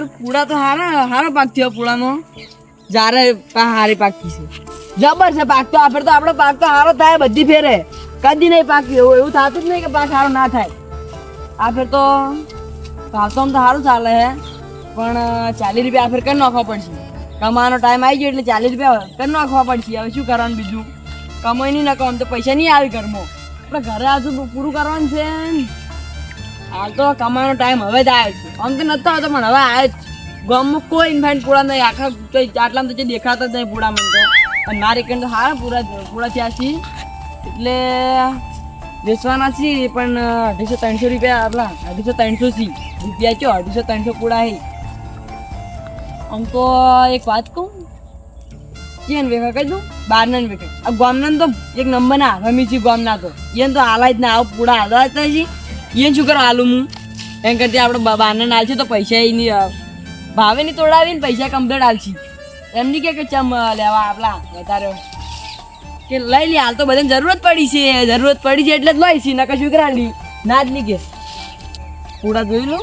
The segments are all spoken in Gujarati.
યાર પૂડા તો હારા, હારો પાક થયો પૂડાનો જારે હારી પાકી છે. જબર છે પાક તો આ તો આપણો પાક તો હારો થાય, બધી ફેરે. કદી નહીં પાકી એવું એવું થતું જ નહીં કે પાક હારો ના થાય. આ ફેર તો ભાવ તો સારું ચાલે હે. પણ ચાલીસ રૂપિયા આ ફેર કરી નાખવા પડશે. કમાવાનો ટાઈમ આવી ગયો એટલે ચાલીસ રૂપિયા કરી નાખવા પડશે. હવે શું કરવાનું બીજું? કમાઈ નહીં નાખો આમ તો પૈસા નહીં આવી ઘરમાં. આપણે ઘરે આજુ પૂરું કરવાનું છે હાલ તો કમાવાનો ટાઈમ હવે જ આવ્યો છે. આમ નતો આવતો, પણ હવે આવ્યો જ ગામમાં કોઈ ઇન્ફાઇન્ટ પૂરા નહીં. આખા આટલામાં તો જે દેખાતા જ નહીં પૂરા મને તો. અને મારી કંઈ તો હારા પૂરા પૂરા થયા છે. એટલે વેચવાના છીએ પણ અઢીસો ત્રણસો રૂપિયા આપલા. અઢીસો ત્રણસો સી રૂપિયા ચો? અઢીસો ત્રણસો પૂરા હે આમ તો એક વાત કહું. ચેન વેખા કહી દઉં? બારના વેખા આ ગામના તો એક નંબરના રમી છે ગામના તો. એને તો હાલા જ ના. આવ પૂરા હાલવા જ છે એને શું કરો આલુ હું એમ કરતી આપણે બાને નાલ છે તો પૈસા એની ભાવે ની તોડાવીને પૈસા કમ્પ્લીટ આલશી. એમ કે કે ચમ લેવા આપલા, વધારે. કે લઈ લે, હાલ તો બધાને જરૂરત પડી છે, જરૂરત પડી છે એટલે જ લઈ છી નકર શું કરાવી ના જ નહીં કે. પૂડા જોઈ લો.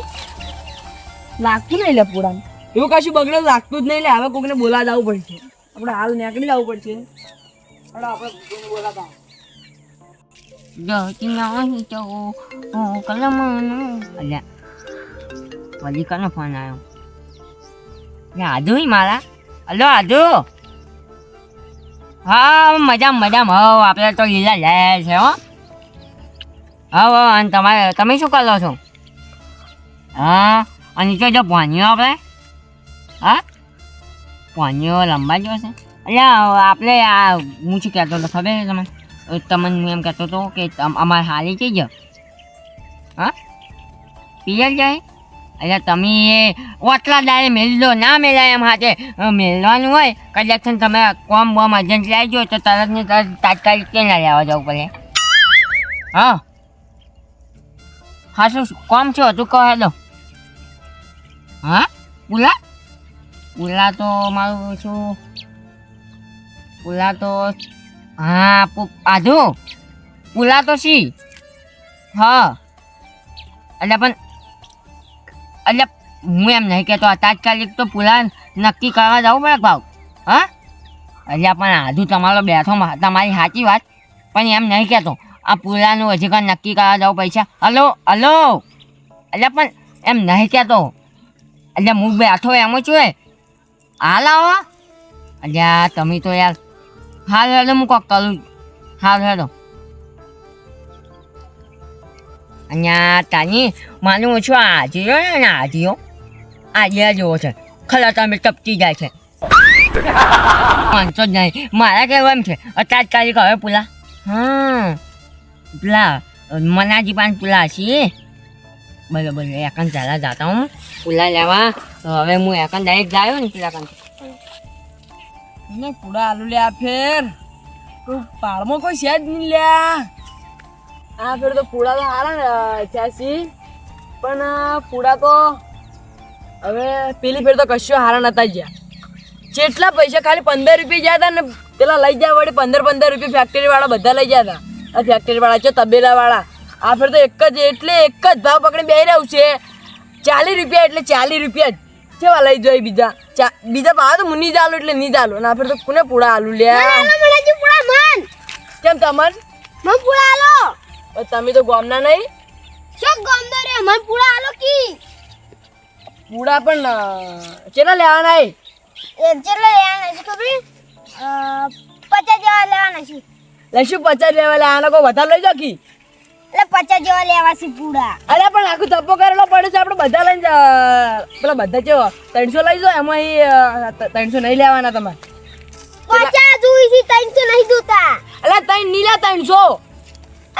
લાગતું નહીં લે પૂરા એવું કશું બગડે લાગતું જ નહીં લે, હવે કોકને બોલા જવું પડશે. આપણે હાલ નીકળી જવું પડશે. આપણે આપણે કોઈને બોલાતા જતી નહીં તો હું કલમનું અલ્યા વળી કનો ફોન આવ્યો ઈ મારા હલો આદુ હા મજામ મજામ હવ આપણે તો લીલા લે છે હો હવ અને તમારે તમે શું કરો છો હા અને તો જો ભણ્યો આપણે હા ભણ્યો લંબા જો છે અલ્યા આપણે આ હું શું કહેતો હતો ખબર છે તમને તમને હું એમ કહેતો હતો કે અમારે હાલી જઈ જાઓ હા પિયર જાય એટલે તમે એ ઓટલા દાડે મેલજો ના મેલાય એમ હાથે મેળવાનું હોય કદાચ તમે કોમ બોમ અર્જન્ટ લાવજો તો તરત ને તરત તાત્કાલિક ક્યાં ના લેવા જવું પડે હા હા શું કોમ છો તું કહો હેલો હા પુલા પુલા તો મારું શું પુલા તો હા, પુ- આધુ પુલા તો સી હા. એટલે પણ, એટલે હું એમ નહીં કહેતો, તાત્કાલિક તો પુલા નક્કી કરવા જવું પડે ભાવ. હા? એટલે પણ આધુ તમારો બેઠો તમારી સાચી વાત, પણ એમ નહીં કહેતો. આ પુલાનું હજી કાંઈ નક્કી કરવા જવું પૈસા. Hello hello. એટલે પણ એમ નહીં કહેતો. એટલે હું બેઠો એમ છું એ. હાલ. આવો અલ્યા, તમે તો યાર હાલ હેડો, હું કોક કરું. હાલ હેડો. અહીંયા તાની, માનું ઓછું આજે ને આજીઓ આજે જેવો છે. ખરા તમે ટપકી જાય છે. વાંચો જ નહીં. મારા કહેવું એમ છે. અત્યાર તારીખ હવે પુલા. હા પેલા મનાજી પાન પુલા છીએ. બરોબર એકન ચાલા જાતા હું. પુલા લેવા. હવે હું એકન ડાયરેક્ટ જાયો ને પેલા કાંથી એને પૂડા આલુ લ્યા ફેર. તું પાળમાં કોઈ છે જ નહીં લ્યા. આ ફેર તો પૂડા તો ને છ્યાસી પણ પૂડા તો હવે પેલી ફેર તો કશું હારા નતા ગયા જેટલા પૈસા ખાલી પંદર રૂપિયા ગયા હતા ને, પેલા લઈ જાય વળી પંદર પંદર રૂપિયા ફેક્ટરીવાળા બધા લઈ ગયા હતા આ ફેક્ટરી વાળા છે તબેલાવાળા આ ફેર તો એક જ, એટલે એક જ ભાવ પકડી બેહી રહ્યું છે. ચાલીસ રૂપિયા એટલે ચાલીસ રૂપિયા જ. કેવા લઈ જાય બીજા? બીજા ભાવ તો હું નહીં એટલે ની ચાલુ. ના ફેર તો કોને પૂડા આલુ લ્યા? કેમ તમન? મન પૂરા આલો. તમે તો ગોમના નહીં? ચોક ગમદો રે મન પૂળા આલો કી. પૂડા પણ ચેલા લેવાના એ ચલો લેવાના છે ખબર? પચાસ જેવા લેવાના છે. લઈશું પચાસ લેવા લેવાના કોઈ વધારે લઈ જાવ કી? એટલે પચાસ જેવા લેવા છે પૂરા. અરે પણ આખું ધબ્બો કરેલો પડે છે આપણે બધા લઈને પેલા બધા જેવો ત્રણસો લઈ જાઓ એમાં ત્રણસો નહીં લેવાના તમારે. પચાસ જોઈ છે ત્રણસો નહીં જોતા. અરે ત્રણ નીલા ત્રણસો.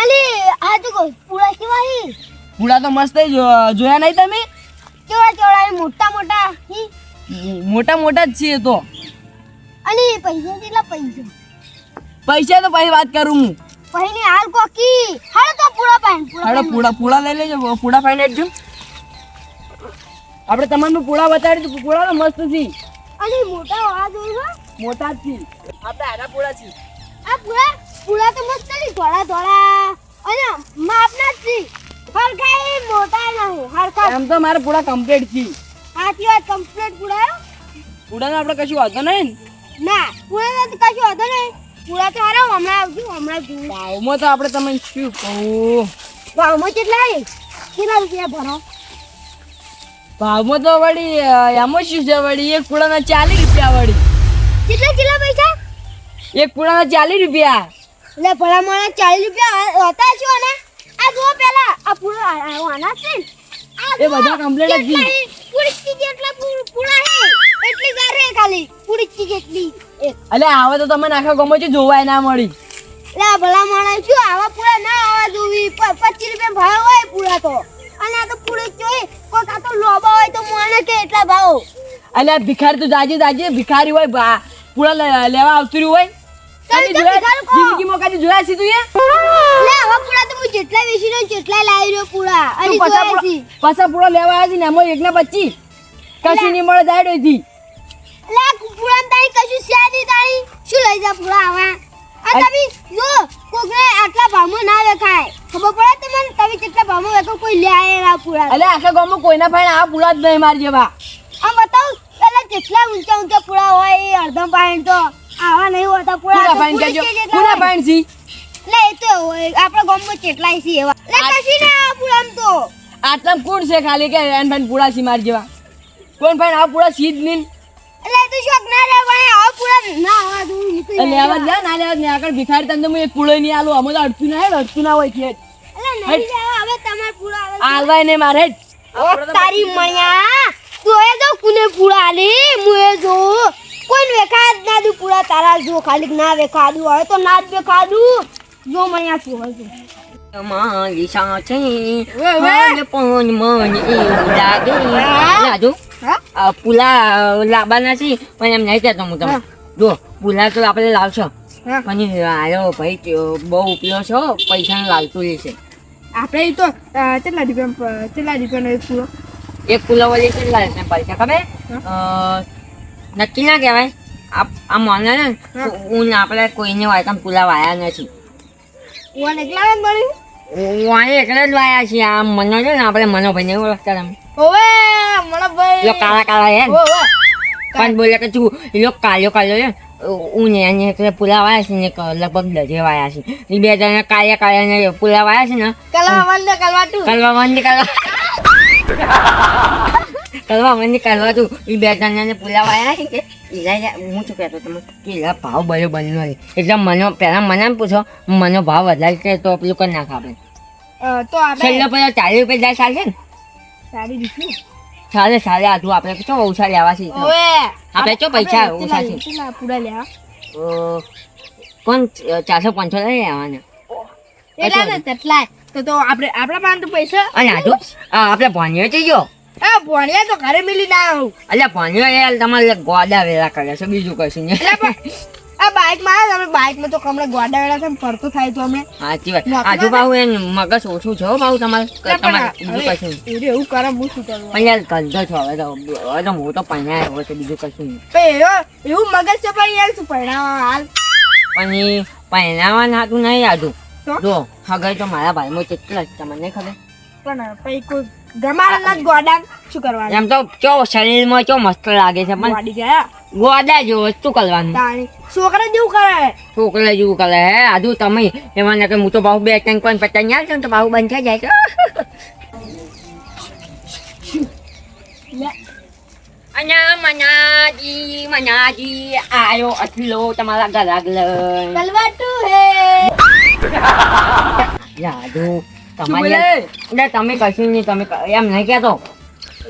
અરે આ તો પૂરા કેવા હી? પૂડા તો મસ્ત જોયા નહીં તમે? કેવા કેવડા મોટા મોટા હી? મોટા મોટા જ છે તો. અને પૈસા કેટલા પૈસા? પૈસા તો પછી વાત કરું હું. પહેલી હાલ કોકી. હાલ તો પૂરા હાડો પૂડા પૂડા લઈ લેજો પૂડા ફાઈને આપજો આપણે તમને પૂડા બતાડી તો પૂડા તો મસ્ત છે. અને મોટા આ હો મોટા છે. આપણે આના પૂડા છે આ પૂરા પૂરા તો મસ્ત છે. ધોળા ધોળા. અને માપના છે. હરખાઈ મોટા નહીં હરખા એમ તો મારે પૂડા કમ્પ્લીટ છે. સાચી વાત કમ્પ્લીટ પૂડા પુડાનો આપણે કશું વાંધો નહીં ના? પુરા નથી કશું વાંધો નહીં. પુરા તો હારો હમણાં આવજો હમણાં જોઉં. ભાવમાં તો આપણે તમને શું કહું? ભાવમાં કેટલા? કેટલા રૂપિયા ભરો? ભાવમાં તો વળી એમાં શું છે વળી? એક પૂળાના ચાલીસ રૂપિયા વળી. કેટલા કેટલા પૈસા? એક પૂળાના ચાલીસ રૂપિયા. એટલે ભલા મને ચાલીસ રૂપિયા હતા છો ને? આ જુઓ પેલા આ પૂરો આના છે એ બધા complete જ પૂરી કેટલા પૂળા પૂરા હે એટલી ગારે ખાલી પૂરી જેટલી. એટલે હવે તો તમે આખા ગમે છે જોવાય ના મળી. લે ભલા માણસ શું આવા પૂરા ના આવા જોવી. પ- પચીસ રૂપિયા ભાવ હોય પૂરા તો. અને આ તો પૂરી જોઈ કોઈક આ તો લોબા હોય તો મને કે એટલા ભાવ. અલે ભિખારી તો જાજે જાજે ભિખારી હોય લે- લેવા આવતું હોય. જિંદગીમાં કદી જોયા છે તું એ? એટલે આવા પૂરા તો હું જેટલા વેચી રહ્યો જેટલા લાવી રહ્યો પૂરા અને જોયા છે. પાછા પૂડા લેવા આવ્યા છે ને એમાં એક ના પચીસ. કશું નહીં મળે દાડો એટલે આ તારી કશું સ્યાદી તારી. શું લઈ જા પૂરા આવા આ તમે જો કોકને આટલા ભાવમાં ના વેખાય ખબર પડે તમને? તમે કેટલા ભાવમાં વેખો કોઈ લે આયેલા પૂરા એટલે આખા ગામમાં કોઈના ભાઈ આ પૂરા જ નહીં મારી જેવા. આમ બતાવ પેલા કેટલા ઊંચા ઊંચા પૂરા હોય એ અડધમ પાણી તો આવા નહીં હોતા પૂરા પાણી કેજો હોય. પાણી સી એટલે એ તો આપણા ગામમાં કેટલાય છે એવા. લે કશી ના આ પૂરામ તો. આટલા કોણ છે ખાલી કે એન ભાઈ પૂરા સી મારી જેવા? કોણ ભાઈ આ પૂરા સીધ જ નહીં? ના ના લેવા જા, ના લેવા જ આગળ ભિખારી તને હું એક પુડો નહીં આલું. અમે તો અડતું ના હોય અડતું ના હોય છે હવે તમાર આવે આલવાય મારે. તારી મણ્યા તું એ જો કુને પૂળા આલી હું એ જો. કોઈ વેખા જ ના દઉં પૂરા તારા જો ખાલી ના વેખા દઉં હવે તો ના જ વેખા દઉં જો મણ્યા શું હોય. તમારી. હાલ પણ મને એવું લાગે. રાજુ? આ પુલા લાવવાના છે પણ એમ નહીં કહેતો હું તમે. જો પુલા તો આપણે લાવશો. પણ આયો ભાઈ બહુ ઉપયોગ છો પૈસા લાવતું રહેશે આપણે તો કેટલા રૂપિયા કેટલા રૂપિયાનો એક પૂરો એક પુલા વળી કેટલા રહેશે પૈસા ખબર? નક્કી ના કહેવાય. આ મને ને હા. આપણે કોઈને વાયકામ પુલા વાયા નથી. ઓન એકલા જ વાય એકલા જ વાયા છે આ મનો છે ને આપણે મનોભાઈને ઓળખતા તમે. ઓવે મને ભાઈ કાળા કાળા હે ઓવે પણ બોલે કે તું એ લોકો કાળો કાળો છે હું ને એને એટલે પુલા વાયા છે ને લગભગ દજે વાયા છે એ બે જણા કાયા કાયા ને પુલા વાયા છે ને. કલવા વંદે કલવાટું કરવા મંદી કરવા કરવા મંદી કરવા તું. એ બે જણાને પુલા વાયા છે કે ઈલા હું શું કહેતો તમે કે ઈલા ભાવ બરો બનનો છે એટલે મને પહેલા મને પૂછો મને ભાવ વધારે છે તો પેલું કરી નાખ આપણે. તો છેલ્લે પેલા ચાલીસ રૂપિયા જાય ચાલશે ને? સારી ચાલે ચાલે આપણે ચો ઓછા લેવા છે? આપણે ચો પૈસા ઓછા છે? પૂરા લેવા. કોણ ચારસો પાંચસો લઈ લેવાના? એટલા ને તેટલા તો તો આપણે આપણા પાસે પૈસા અને આજુ આપણે ગયો છે જો ભણ્યા તો ઘરે મિલી ના આવું એટલે ભણ્યો યાર તમારે ગોડા વેલા કરે છે બીજું કશું નહીં. આ બાઇકમાં આવે તમે બાઇકમાં તો હમણાં ગોડા વેળા છે ફરતો થાય તો અમે સાચી વાત. આજુ બાહુ એ મગજ ઓછું છે બાહુ તમારે. તમારે બીજું કશું એવું કરે હું શું કરું? પણ યાર ગંધો છો હવે તો હવે તો હું તો પૈણા આવ્યો છે બીજું કશું નહીં. એવું મગજ છે પણ યાર શું પરિણામ હાલ? પણ એ પહેરાવા નાતું નહીં આજુ. જો હગર તો મારા ભાઈમાં કેટલા તમને ખબર? પણ પછી કોઈ ગમાડા જ ગોડા શું કરવાનું? એમ તો ચો શરીરમાં ચો મસ્ત લાગે છે પણ ગોડા જેવો શું કરવાનું? છોકરા જેવું કરે? છોકરા જેવું કરે હે? આજુ તમે એમાં કે હું તો બાહુ બે ત્રણ કોઈ પચાસ આવશે ને તો બાહુ બંધ થઈ જાય છે. લે. અને મનાજી મનાજી આયો અટલો તમારા હે. જાદુ શું તમારી તમે કશું નહીં તમે એમ નહીં કહેતો.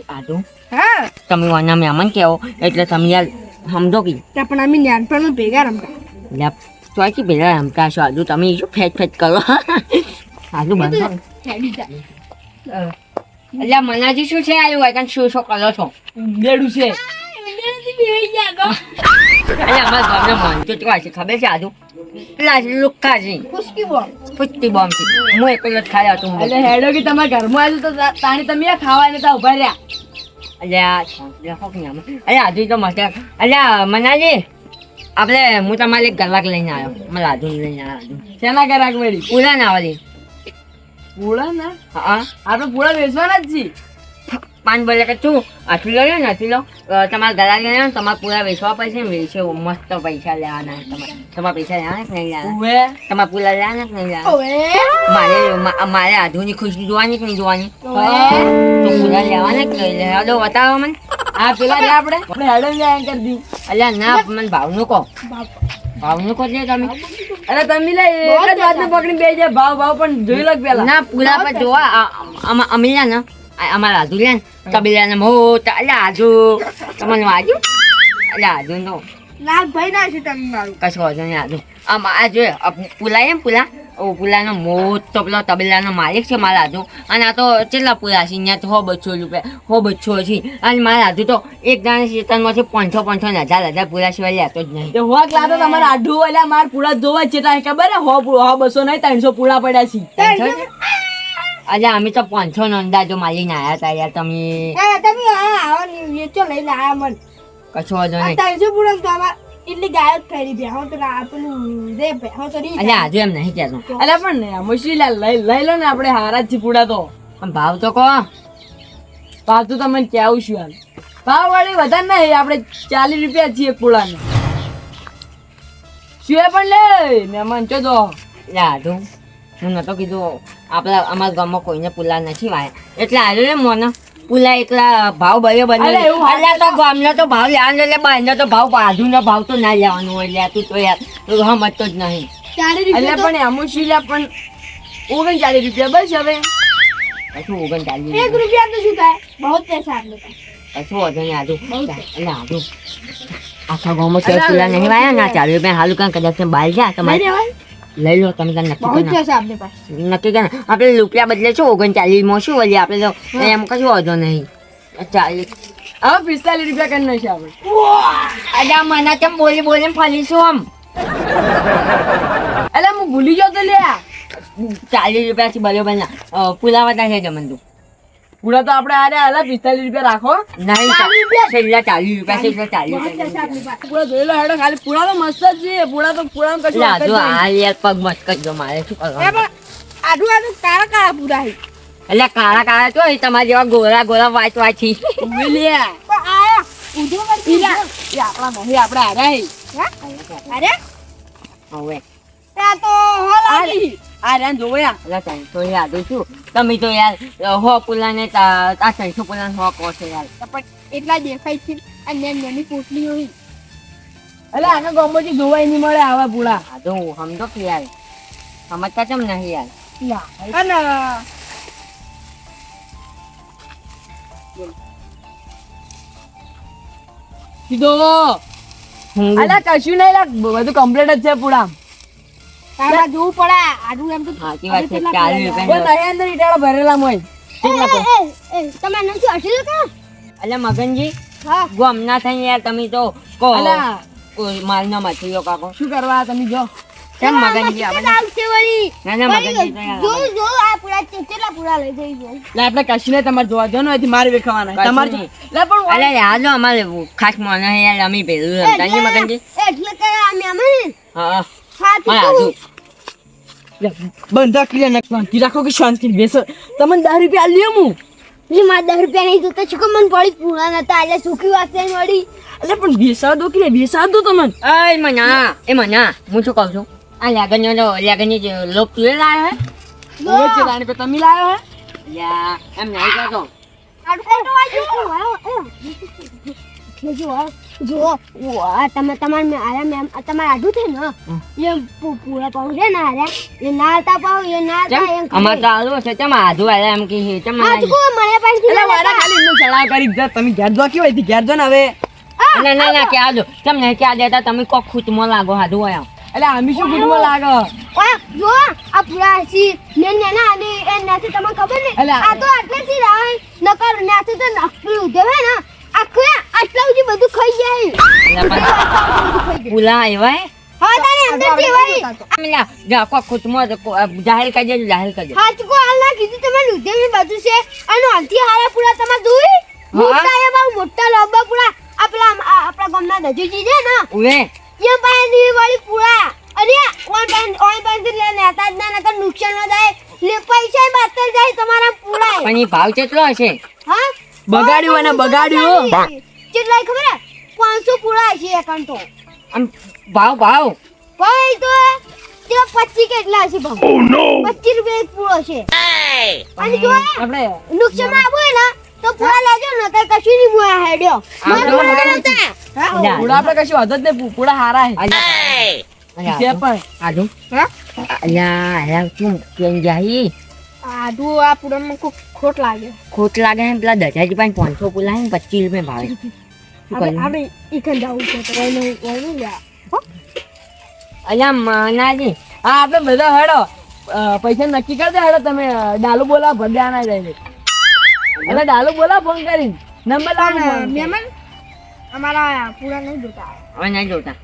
આજુ હા. તમે વાના મહેમાન કહો એટલે તમે યાર સમજો કે પણ અમે નાનપણ ભેગા રમતા. લે કે ભેગા રમતા છો આજુ તમે શું ફેટ ફેટ કરો? આજુ બંધ એટલે મનાજી શું છે? આવ્યું હોય કારણ શું શું કરો છો? બેડું છે. અમારા ગામના મન તો છે ખબર છે આજુ પેલા લુક્કા છે ખુશકી બોલ પુષ્ટિ બોમ્બ છે. હું એકલો જ ખાઈ હતો એટલે હેડો કે તમારા ઘરમાં આવ્યું તો તાણી તમે ખાવા ને તા ઊભા રહ્યા. આમાં. એટલે આજુ તો મસ્ત આ મનાજી આપણે હું તમારે એક કલાક લઈને આવ્યો. મારા આજુ લઈને આવ્યો શેના કરાક વળી પૂરા ના વાળી પૂળા ના હા. આપણે પૂળા વેચવાના જ છીએ. પાંચ બોલે કે તું આટલું લો ને આટલું લો તમારા ગળા આવો તમારે પૂરા વેચવા પડશે ને વેચે મસ્ત પૈસા લેવાના તમારે તમારા પૈસા લેવાના કે નહીં લેવાના તમારા પૂરા લેવાના કે નહીં લેવાના મારે મારે આધુની ખુશી જોવાની કે નહીં જોવાની તો પૂરા લેવાના કે નહીં લેવા દો બતાવો મને હા પેલા રે આપણે આપણે હેડો જાય કરી દી અલ્યા ના મને ભાવનું કહો ભાવનું કહો દે તમે અરે તમે લે એક જ વાતને પકડી બે જાય ભાવ ભાવ પણ જોઈ લો પેલા ના પૂરા પર જોવા અમે ને અમારા આધુ લે ને કબીલાને મોટા અલ્યા આધુ તમને આજુ અલ્યા આધુ નો લાલભાઈ ના છે તમે મારું કશો વાંધો નહીં આજુ આમ આ જો આ પુલા એમ પુલા ઓ પુલાનો મોટો પેલો તબેલાનો માલિક છે મારા આજુ અને આ તો કેટલા પુલા છે અહીંયા તો હો બચ્છો રૂપિયા હો બચ્છો છે અને મારા આધુ તો એક દાણા શેતનમાંથી પાંચસો પાંચસો ને હજાર હજાર પુલા સિવાય લેતો જ નહીં હો લાતો તમારે આઢું એટલે માર પૂળા જોવા જ તારે ખબર હે હો બસો નહીં ત્રણસો પૂળા પડ્યા છે અલ્યા અમે તો પાંચસો નો અંદાજો માલીને આવ્યા હતા યાર તમે એ તમે આ આવો ને વેચો લઈને આયા મન. કશો વાંધો નહીં. ત્રણસો પૂરા તો આમાં એટલી ગાયો જ થઈ રહી હું તો ના પેલું રે હું તો અલ્યા આધુ એમ નહીં કહેતો. અલ્યા પણ ને મુશ્કેલ લઈ લઈ લો ને આપણે હારા પૂળા તો. ભાવ તો કહો. ભાવ તો તમને કેવું છું હાલ ભાવ વાળી વધારે નહીં આપણે ચાલીસ રૂપિયા છીએ પૂળાને શું એ પણ લે? મહેમાન ચો તો લાડુ હું નતો કીધું. આપણા અમારા ગામમાં કોઈને પુલા નથી વાય. એટલે આવ્યો ને મોને પુલા એકલા ભાવ ભયો બને એટલે તો ગામનો તો ભાવ લેવાનો એટલે બહારનો તો ભાવ બાજુનો ભાવ તો ના લેવાનો હોય તું તો યાર તું સમજતો જ નહીં. અલ્યા પણ અમુશીલા પણ ઓગણચાલીસ રૂપિયા બસ હવે. કશું ઓગણ ચાલી એક રૂપિયા. તો શું થાય? બહુ પૈસા કશું વધુ નહીં આદુ. એટલે આદુ. આખા ગામમાં ચાર પુલા નહીં વાયા? ના ચાલુ રૂપિયા હાલું કાંઈ કદાચ બહાર જાય તમારે લઈ લો તમે તને નક્કી કરો નક્કી કરે. આપણે રૂપિયા બદલે શું ઓગણચાલીસમાં શું વળી આપણે તો એમ કશું વાંધો નહીં. ચાલીસ. હવે પિસ્તાલીસ રૂપિયા કરી નાખીએ આપણે. અજા મને કેમ બોલી બોલીને ફરીશું આમ? અલ્યા હું ભૂલી ગયો તો લ્યા. ચાલીસ રૂપિયાથી બરોબર ના. પુલાવતા છે જમન તું પૂળા તો આપણે આરે હાલા પિસ્તાલીસ રૂપિયા રાખો. નહીં છેલ્લા ચાલીસ રૂપિયા છે એટલે ચાલીસ જોઈ લો હેડો ખાલી પૂરા તો મસ્ત જ છે. પૂરા તો પૂરા કશું જો આ યાર પગ મત કરજો મારે શું કરવાનું? આડું આડું કાળા કાળા પૂરા એટલે કાળા કાળા તો એ તમારા જેવા ગોરા ગોરા વાંચ વાંચી ઊભી આયા ઊંધો કરી આપણા નહીં આપણે આરે હે. અરે? હવે આ તો હોલ આવી આ રહ્યા ને જોવો યા યાદ છું તમે તો યાર હો પુલાને તા ત્રણસો પુલાને હો કહો છો યાર. પણ એટલા દેખાય છે અને નાની નાની પોટલી હોય. એટલે આના ગામમાંથી જોવાય નહીં મળે આવા તો હું સમજો કે યાર. સમજતા કેમ નહીં યાર. અને કશું નહીં લાગ બધું કમ્પ્લીટ જ છે પૂળા તારા જોવું પડે. આડું એમ તો સાચી વાત છે કેટલા ચાલીસ પેલા કોઈ રૂપિયા નહીં અંદર ઈટાળો ભરેલા હોય કેટલા પૈસા? એ, એ, તમે નથી હસી કા એટલે મગનજી હા. ગમ ના થઈ યાર તમે તો કહો. અલ્યા માલ ના મચીયો કાકો. શું કરવા તમે જો. કેમ મગનજી આપણે આવશે વળી. ના ના મગનજી તો જો જો આ પૂરા કેટલા પૂરા લઈ જઈ જો લે આપણે કશું તમારે જોવા જો મારે વેખવાના. તમારે લે પણ અલે યાર જો અમારે ખાસ મને યાર અમે ભેગું રમતા. મગનજી? એટલે કે અમે અમે? હા. બંધા ને શાંતિ રાખો કે શાંતિ બેસો. તમને દસ રૂપિયા લ્યો હું. લે મારા દસ રૂપિયા નહીં જોતા શું કે મને પડી? પૂરા નતા એટલે સુખી વાત થઈ મળી. એટલે પણ બેસા દો કે બેસા દો તમને એ મના એ મના હું શું કહું છું? આ લેગનની જે લોક તું એ લાયો હે? ઓવે છે તાણી પે તમે લાયો હે? યા એમ નહીં વાજો એટલે જો આ, જો આ તમે તમાર મે આરા મેમ આ તમાર આડું છે ને એ પૂરા પાઉં છે ને આરા એ ના આલતા પાઉં એ ના આલતા એમ અમાર તો આલુ છે ચમ આધુ આલે એમ કે છે ચમ આજ કો મને પાછી એટલે વાડા ખાલી એમનું ચડાવ કરી દે તમે ઘેર જો કેવું હોય ઘેર જો ને હવે. ના ના ના કે આજો. તમને કે આ દેતા તમે કોક ખૂટમાં લાગો હાધુ આયા એટલે આમી શું ગુડમાં લાગો? ઓય જો આ પૂરા છે ને ને ના અને એ નાથી તમને ખબર ને આ તો આટલેથી રાય નકર નાથી તો નકલી ઉધે ને? આખું આટલા સુધી બધું ખાઈ જાય. પુલા એવાય હવે તારે અંદર જેવાય મિલા જા કોક ખૂટમાં જાહેર કરી જાહેર કરી દેજો. હાચ કો કીધું તમે લુધે બાજુ છે. અને હાલથી હારા પૂરા તમે જોઈ મોટા એ બહુ મોટા લાંબા પૂરા. આપણા આપણા ગામના દજુજી છે ને. ઉવે. એ પાણી વાળી પૂરા. અરે ઓન પાન ઓન પાન લે લેતા જ ના નકર નુકસાન ન જાય લે પૈસા બાતલ જાય તમારા પૂરા પણ એ ભાવ કેટલો હશે? હા? બગાડ્યું અને બગાડ્યું. કેટલાય ખબર હે? પાંચસો પૂળા છે એકણ તો આમ ભાવ ભાવ. ભાઈ તો તે પચીસ કેટલા છે ભાવ? પચીસ રૂપિયા એક પૂરો છે. અને જો આપણે નુકસાન આવો ને તો પૂરા લેજો ન તો કશું નહીં મોયા હેડ્યો. પૂરા આપણે કશું હદ જ નહીં પૂડા હારા હે. છે પણ. આદુ હા? અલ્યા અલ્યા શું કેમ જાય આડું આ પૂળામાં ખોટ લાગે. ખોટ લાગે ને પેલા દજાજી પાસે પાંચસો પુલા ને પચીસ રૂપિયા ભાવે. આપણે ઈકન જવું છે તો એનું એનું લ્યા અલ્યા મનાજી હા આપણે બધા હેડો પૈસા નક્કી કરી દે હેડો તમે ડાલુ બોલાવો ભગ્યા ના જાય એટલે ડાલુ બોલાવો ફોન કરી નંબર લાવો અમારા પૂરા નહીં જોતા હવે નહીં જોતા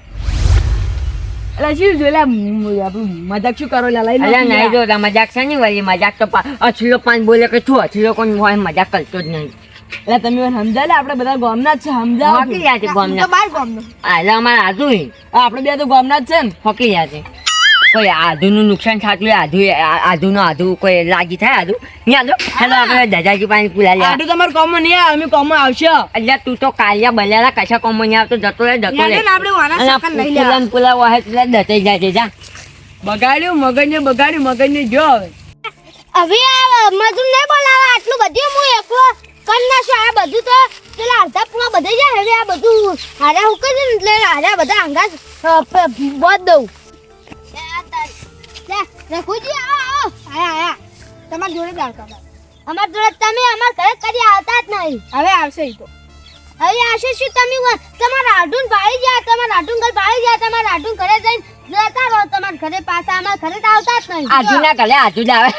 એટલે શું મજાક શું કરો લઈ અલ્યા નહીં જોતા મજાક છે નહીં વળી મજાક તો અછલો પાંચ બોલે કે છું અછલો કોણ હોય મજાક કરતો જ નહીં એટલે તમે મને સમજાય લે આપણે બધા ગામના જ છે સમજાવો. હોકી રહ્યા છે ગામના. બાર ગામનો. એટલે અમારે આધુ આપણે બે તો ગામના જ છે ને. હોકી રહ્યા છે. કોઈ આધુનું નુકસાન થતું હોય આધુ આધુનો આધુ કોઈ લાગી થાય આધુ નહીં આધુ હેલો આપણે દાદાજી પાણી પૂરા લે આધુ તમારું કોમો નહીં આવે અમે કોમો આવશે. એટલે તું તો કાલિયા બલ્યાલા કશા કોમો નહીં આવતો જતો રહે જતો રહે. આપણે વાના સકન લઈ લેવા. પુલા ને પુલા વાહે એટલે દતાઈ જાય છે જા. બગાડ્યું મગજને બગાડ્યું મગજને જો હવે. હવે આ મજૂર નહીં બોલાવા આટલું બધું હું એકલો કરી નાખું આ બધું તો પેલા અડધા પૂરા બધે જાય હવે આ બધું હારા હું કરી ને એટલે હારા બધા અંગા બોધ દઉં. રઘુજી આવો આવો. આયા આયા. તમારા જોડે જ આવતા અમાર જોડે તમે અમાર ઘરે કરી આવતા જ નહીં. હવે આવશે તો. હવે આવશે શું તમે તમારા આઢુન ભાળી ગયા તમારા આઢુન ઘર ભાળી ગયા તમારા આઢુન ઘરે જઈને જતા રહો. તમારા ઘરે પાછા અમારા ઘરે તો આવતા જ નહીં. આધુ ઘરે જ આવે.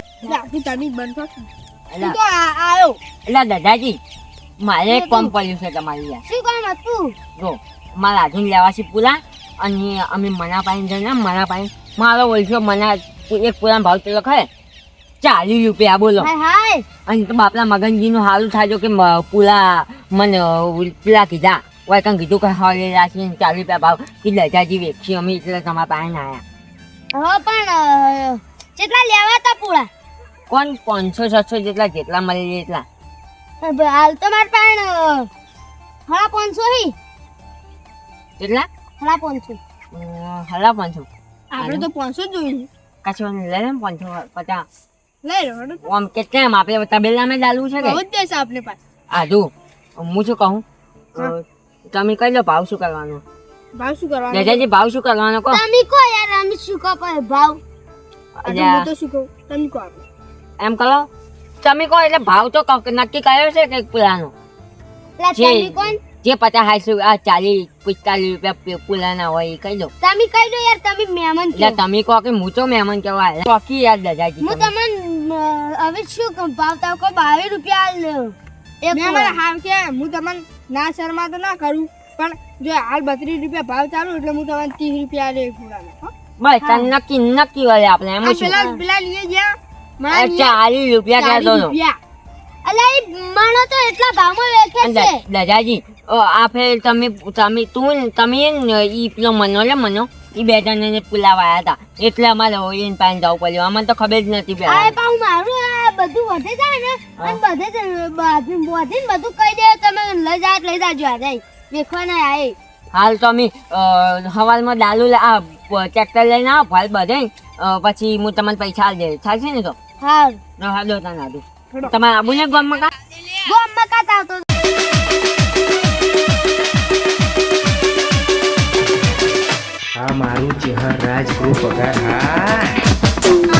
દાદાજી મારે કામ પડ્યું છે તમારી યાર. શું કામ હતું? જો મારા આધુન લેવા છે પુલા અને અમે મના પાણી જઈને મના પાણી મારો ઓળખ્યો મના એક પુલાનો ભાવ તો લખે ચાલીસ રૂપિયા બોલો. અને તો બાપલા મગનજીનું સારું થાય કે પૂરા મને પેલા કીધા. હોય કંઈ કીધું કે હવે રાખી ચાલીસ રૂપિયા ભાવ. કે દાદાજી વેચી અમે એટલે તમારા પાસે આવ્યા હા પણ કેટલા લેવા હતા પૂળા કોણ પાંચસો છસો જેટલા જેટલા મળી જાય એટલા હાલ તો માર પણ હળા પાંચસો હી? કેટલા? હળા પાંચસો હળા પાંચસો આપણે તો પાંચસો જ જોઈએ કશો લઈ લે પાંચસો પચાસ લઈ રહ્યો આમ કેટલા આપણે આપણે તબેલામાં ચાલુ છે બહુ જ દેશ આપને પાસે. આધુ હું શું કહું? તમે કહી લો ભાવ શું કરવાનો. ભાવ શું કરવાનો? દાદાજી ભાવ શું કરવાનો કહો? તમે કો યાર અમે શું કહો ભાવ. અલ્યા, તો શું કહું? તમે કહો એમ કરો તમે કહો એટલે ભાવ તો નક્કી કર્યો છે કંઈક પુલાનો જે જે પચાસ સાઠ રૂપિયા આ ચાલીસ પિસ્તાલીસ રૂપિયા પુલાના હોય એ કહી દો. તમે કહી દો યાર તમે મહેમાન એટલે તમે કહો કે હું તો મહેમાન કહેવાય ચોકી યાર દાદાજી હું તમને હવે શું કહું ભાવ તાવ કહો બાવીસ રૂપિયા એક મહેમાન હાલ કે હું તમને ના શર્મા તો ના કરું પણ જો હાલ બત્રીસ રૂપિયા ભાવ ચાલુ એટલે હું તમને ત્રીસ રૂપિયા લે? બસ નક્કી નક્કી હોય આપણે એમ પેલા પેલા લઈએ જ્યાં ચાલીસ રૂપિયા કહેતો હતો. માણો તો એટલા ભાવમાં વેચે છે. દાદાજી અ, આ તમે તમે તું તમે ઈ પેલો મનો લે મનો ઈ બે જણને પુલાવા આવ્યા હતા. એટલે અમારે જવું પડ્યું. અમને તો ખબર જ નથી પેલા. પાઉં મારું આ બધું વધે જાય ને અને બધે વધે બધું કહી દે તમે લઈ જાત લઈ જાજો આ જાય દેખવા આય હાલ તો અમે હવાલમાં દાલુ આ ટ્રેક્ટર લઈને આવો હાલ બધે પછી હું તમને પૈસા આપી દે ચાલશે ને તો? હા હા દો તને આદુ તમારે આબુ ને ગામમાં કા ગોમ મકાત આવતો આ મારું ચહેર રાજ ગૃહ પગાર. હા.